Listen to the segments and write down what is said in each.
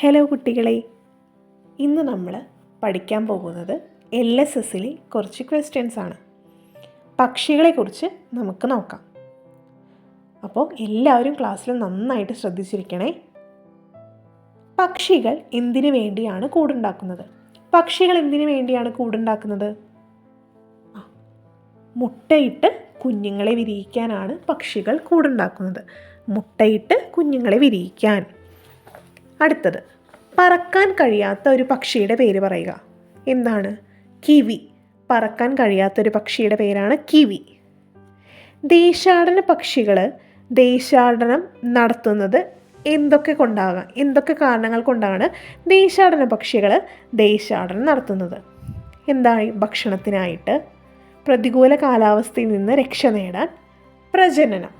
Hello കുട്ടികളെ. ഇന്ന് നമ്മൾ പഠിക്കാൻ പോകുന്നത് എൽ എസ് എസിലെ കുറച്ച് ക്വസ്റ്റ്യൻസ് ആണ്. പക്ഷികളെക്കുറിച്ച് നമുക്ക് നോക്കാം. അപ്പോൾ എല്ലാവരും ക്ലാസ്സിൽ നന്നായിട്ട് ശ്രദ്ധിച്ചിരിക്കണേ. പക്ഷികൾ എന്തിനു വേണ്ടിയാണ് കൂടുണ്ടാക്കുന്നത്? പക്ഷികൾ എന്തിനു വേണ്ടിയാണ് കൂടുണ്ടാക്കുന്നത്? മുട്ടയിട്ട് കുഞ്ഞുങ്ങളെ വിരിയിക്കാനാണ് പക്ഷികൾ കൂടുണ്ടാക്കുന്നത്. മുട്ടയിട്ട് കുഞ്ഞുങ്ങളെ വിരിയിക്കാൻ. അടുത്തത് പറക്കാൻ കഴിയാത്ത ഒരു പക്ഷിയുടെ പേര് പറയുക. എന്താണ്? കിവി. പറക്കാൻ കഴിയാത്ത ഒരു പക്ഷിയുടെ പേരാണ് കിവി. ദേശാടന പക്ഷികൾ ദേശാടനം നടത്തുന്നത് എന്തൊക്കെ കൊണ്ടാകാം? എന്തൊക്കെ കാരണങ്ങൾ കൊണ്ടാണ് ദേശാടന പക്ഷികൾ ദേശാടനം നടത്തുന്നത്? എന്തായി? ഭക്ഷണത്തിനായിട്ട് പ്രതികൂല കാലാവസ്ഥയിൽ നിന്ന് രക്ഷ നേടാൻ പ്രജനനം.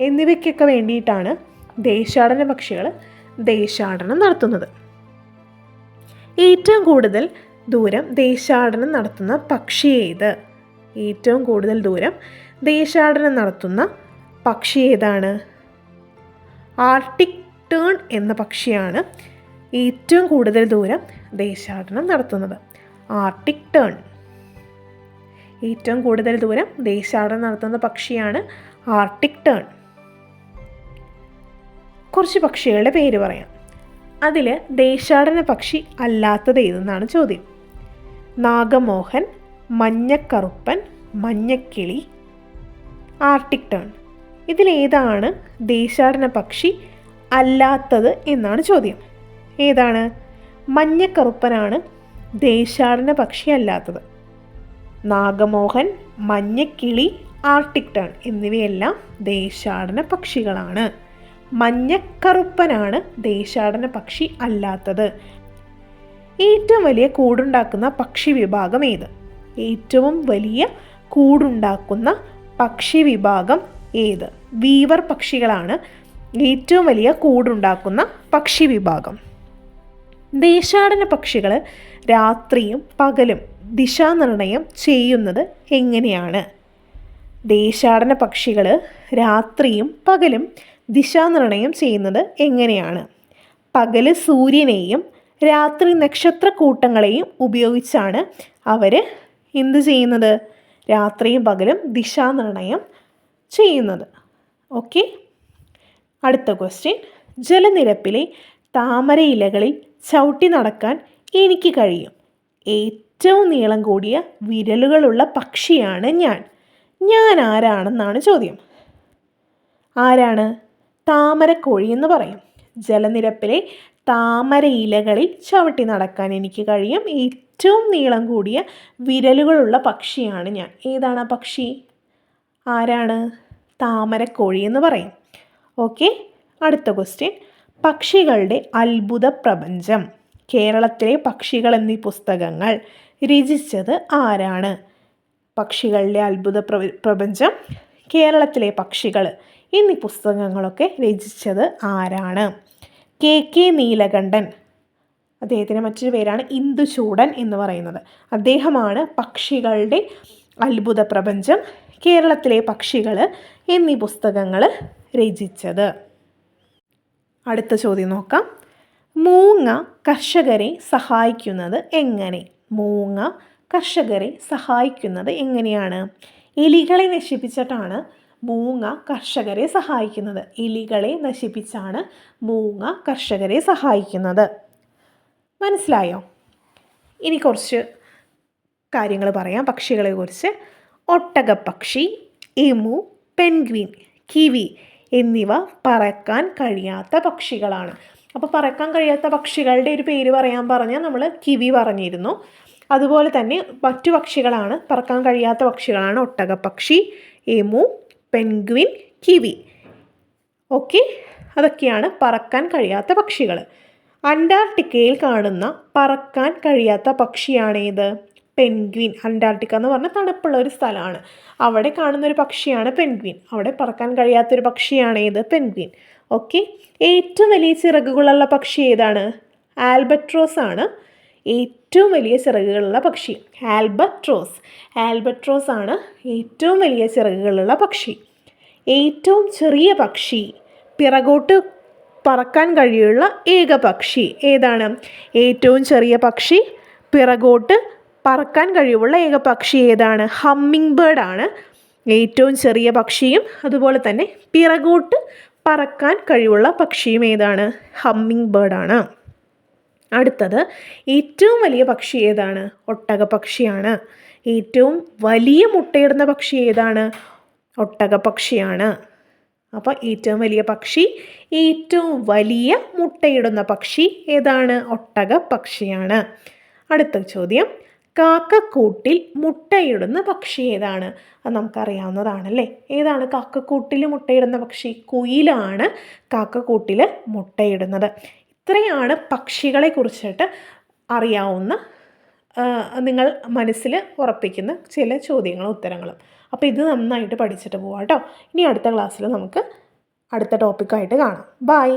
എന്നിവയ്ക്കൊക്കെ വേണ്ടിയിട്ടാണ് ദേശാടന പക്ഷികൾ ദേശാടനം നടത്തുന്നത്. ഏറ്റവും കൂടുതൽ ദൂരം ദേശാടനം നടത്തുന്ന പക്ഷി ഏത്? ഏറ്റവും കൂടുതൽ ദൂരം ദേശാടനം നടത്തുന്ന പക്ഷി ഏതാണ്? ആർട്ടിക് ടേൺ എന്ന പക്ഷിയാണ് ഏറ്റവും കൂടുതൽ ദൂരം ദേശാടനം നടത്തുന്നത്. Arctic tern. ഏറ്റവും കൂടുതൽ ദൂരം ദേശാടനം നടത്തുന്ന പക്ഷിയാണ് ആർട്ടിക് ടേൺ. കുറച്ച് പക്ഷികളുടെ പേര് പറയാം. അതിൽ ദേശാടന പക്ഷി അല്ലാത്തത് ഏതെന്നാണ് ചോദ്യം. നാഗമോഹൻ മഞ്ഞക്കറുപ്പൻ മഞ്ഞക്കിളി ആർട്ടിക് ടേൺ. ഇതിലേതാണ് ദേശാടന പക്ഷി അല്ലാത്തത് എന്നാണ് ചോദ്യം. ഏതാണ്? മഞ്ഞക്കറുപ്പനാണ് ദേശാടന പക്ഷി അല്ലാത്തത്. നാഗമോഹൻ മഞ്ഞക്കിളി ആർട്ടിക് ടേൺ എന്നിവയെല്ലാം ദേശാടന പക്ഷികളാണ്. മഞ്ഞക്കറുപ്പനാണ് ദേശാടന പക്ഷി അല്ലാത്തത്. ഏറ്റവും വലിയ കൂടുണ്ടാക്കുന്ന പക്ഷി വിഭാഗം ഏത്? ഏറ്റവും വലിയ കൂടുണ്ടാക്കുന്ന പക്ഷി വിഭാഗം ഏത്? വീവർ പക്ഷികളാണ് ഏറ്റവും വലിയ കൂടുണ്ടാക്കുന്ന പക്ഷി വിഭാഗം. ദേശാടന പക്ഷികൾ രാത്രിയും പകലും ദിശാനിർണയം ചെയ്യുന്നത് എങ്ങനെയാണ്? ദേശാടന പക്ഷികൾ രാത്രിയും പകലും ദിശാനിർണയം ചെയ്യുന്നത് എങ്ങനെയാണ്? പകൽ സൂര്യനെയും രാത്രി നക്ഷത്രക്കൂട്ടങ്ങളെയും ഉപയോഗിച്ചാണ് അവർ എന്ത് ചെയ്യുന്നത്? രാത്രിയും പകലും ദിശാനിർണയം ചെയ്യുന്നത്. ഓക്കെ. അടുത്ത ക്വസ്റ്റ്യൻ. ജലനിരപ്പിലെ താമര ഇലകളിൽ ചവിട്ടി നടക്കാൻ എനിക്ക് കഴിയും. ഏറ്റവും നീളം കൂടിയ വിരലുകളുള്ള പക്ഷിയാണ് ഞാൻ. ഞാൻ ആരാണെന്നാണ് ചോദ്യം. ആരാണ്? താമരക്കോഴി എന്ന് പറയും. ജലനിരപ്പിലെ താമര ഇലകളിൽ ചവിട്ടി നടക്കാൻ എനിക്ക് കഴിയും. ഏറ്റവും നീളം കൂടിയ വിരലുകളുള്ള പക്ഷിയാണ് ഞാൻ. ഏതാണ് ആ പക്ഷി? ആരാണ്? താമരക്കോഴി എന്ന് പറയും. ഓക്കെ അടുത്ത ക്വസ്റ്റ്യൻ. പക്ഷികളുടെ അത്ഭുത പ്രപഞ്ചം. കേരളത്തിലെ പക്ഷികൾ എന്നീ പുസ്തകങ്ങൾ രചിച്ചത് ആരാണ്? പക്ഷികളുടെ അത്ഭുത പ്ര- പ്രപഞ്ചം. കേരളത്തിലെ പക്ഷികൾ എന്നീ പുസ്തകങ്ങളൊക്കെ രചിച്ചത് ആരാണ്? K K Neelakantan. അദ്ദേഹത്തിന്റെ മറ്റൊരു പേരാണ് ഇന്ദുചൂടൻ എന്ന് പറയുന്നത്. അദ്ദേഹമാണ് പക്ഷികളുടെ അത്ഭുത പ്രപഞ്ചം കേരളത്തിലെ പക്ഷികൾ എന്നീ പുസ്തകങ്ങൾ രചിച്ചത്. അടുത്ത ചോദ്യം നോക്കാം. മൂങ്ങ കർഷകരെ സഹായിക്കുന്നത് എങ്ങനെ? മൂങ്ങ കർഷകരെ സഹായിക്കുന്നത് എങ്ങനെയാണ്? എലികളെ നശിപ്പിച്ചിട്ടാണ് മൂങ്ങ കർഷകരെ സഹായിക്കുന്നത്. എലികളെ നശിപ്പിച്ചാണ് മൂങ്ങ കർഷകരെ സഹായിക്കുന്നത്. മനസ്സിലായോ? ഇനി കുറച്ച് കാര്യങ്ങൾ പറയാം. പക്ഷികളെ കുറിച്ച്. ഒട്ടകപ്പക്ഷി എമു പെൻഗ്വിൻ കിവി എന്നിവ പറക്കാൻ കഴിയാത്ത പക്ഷികളാണ്. അപ്പോൾ പറക്കാൻ കഴിയാത്ത പക്ഷികളുടെ ഒരു പേര് പറയാൻ പറഞ്ഞാൽ നമ്മൾ കിവി പറഞ്ഞിരുന്നു. അതുപോലെ തന്നെ മറ്റു പക്ഷികളാണ് പറക്കാൻ കഴിയാത്ത പക്ഷികളാണ് ഒട്ടകപ്പക്ഷി എമു പെൻഗ്വിൻ കിവി. ഓക്കെ? അതൊക്കെയാണ് പറക്കാൻ കഴിയാത്ത പക്ഷികൾ അന്റാർട്ടിക്കയിൽ കാണുന്ന പറക്കാൻ കഴിയാത്ത പക്ഷിയാണേത് പെൻഗ്വിൻ. അന്റാർട്ടിക്ക എന്ന് പറഞ്ഞാൽ തണുപ്പുള്ള ഒരു സ്ഥലമാണ്. അവിടെ കാണുന്ന ഒരു പക്ഷിയാണ് പെൻഗ്വിൻ. അവിടെ പറക്കാൻ കഴിയാത്തൊരു പക്ഷിയാണേത് പെൻഗ്വിൻ. ഓക്കെ? ഏറ്റവും വലിയ ചിറകുകളുള്ള പക്ഷി ഏതാണ്? ആൽബട്രോസ് ആണ്. ഏറ്റവും വലിയ ചിറകുകളുള്ള പക്ഷി ആൽബട്രോസ്. ആൽബട്രോസ് ആണ് ഏറ്റവും വലിയ ചിറകുകളുള്ള പക്ഷി. ഏറ്റവും ചെറിയ പക്ഷി പിറകോട്ട് പറക്കാൻ കഴിയുള്ള ഏക പക്ഷി ഏതാണ്? ഏറ്റവും ചെറിയ പക്ഷി പിറകോട്ട് പറക്കാൻ കഴിവുള്ള ഏക പക്ഷി ഏതാണ്? ഹമ്മിങ് ബേർഡ് ആണ്. ഏറ്റവും ചെറിയ പക്ഷിയും അതുപോലെ തന്നെ പിറകോട്ട് പറക്കാൻ കഴിവുള്ള പക്ഷിയും ഏതാണ്? ഹമ്മിങ് ബേർഡാണ് അടുത്തത് ഏറ്റവും വലിയ പക്ഷി ഏതാണ്? ഒട്ടക പക്ഷിയാണ് ഏറ്റവും വലിയ മുട്ടയിടുന്ന പക്ഷി ഏതാണ്? ഒട്ടക പക്ഷിയാണ് അപ്പോൾ ഏറ്റവും വലിയ പക്ഷി ഏറ്റവും വലിയ മുട്ടയിടുന്ന പക്ഷി ഏതാണ്? ഒട്ടക പക്ഷിയാണ് അടുത്ത ചോദ്യം കാക്കക്കൂട്ടിൽ മുട്ടയിടുന്ന പക്ഷി ഏതാണ്? അത് നമുക്കറിയാവുന്നതാണല്ലേ. ഏതാണ് കാക്കക്കൂട്ടിൽ മുട്ടയിടുന്ന പക്ഷി? കുയിലാണ് കാക്കക്കൂട്ടിൽ മുട്ടയിടുന്നത്. ഇത്രയാണ് പക്ഷികളെ കുറിച്ചിട്ട് അറിയാവുന്ന നിങ്ങൾ മനസ്സിൽ ഉറപ്പിക്കുന്ന ചില ചോദ്യങ്ങളും ഉത്തരങ്ങളും. അപ്പോൾ ഇത് നന്നായിട്ട് പഠിച്ചിട്ട് പോവാം കേട്ടോ ഇനി അടുത്ത ക്ലാസ്സിൽ നമുക്ക് അടുത്ത ടോപ്പിക്കായിട്ട് കാണാം. ബായ്